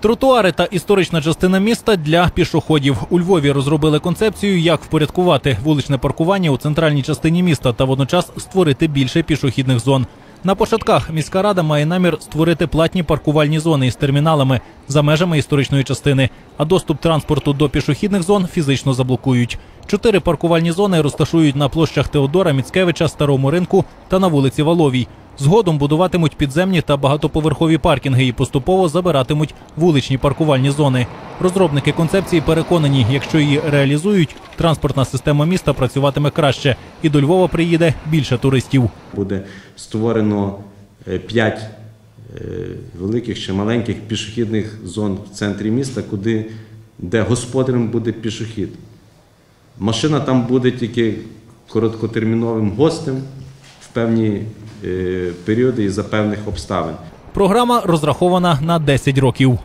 Тротуари та історична частина міста для пішоходів. У Львові розробили концепцію, як впорядкувати вуличне паркування у центральній частині міста та водночас створити більше пішохідних зон. На початках міська рада має намір створити платні паркувальні зони із терміналами за межами історичної частини, а доступ транспорту до пішохідних зон фізично заблокують. Чотири паркувальні зони розташують на площах Теодора, Міцкевича, Старому ринку та на вулиці Валовій. Згодом будуватимуть підземні та багатоповерхові паркінги і поступово забиратимуть вуличні паркувальні зони. Розробники концепції переконані, якщо її реалізують, транспортна система міста працюватиме краще, і до Львова приїде більше туристів. Буде створено 5 великих чи маленьких пішохідних зон в центрі міста, куди, де господарем буде пішохід. Машина там буде тільки короткотерміновим гостем певні е, періоди і за певних обставин. Програма розрахована на 10 років.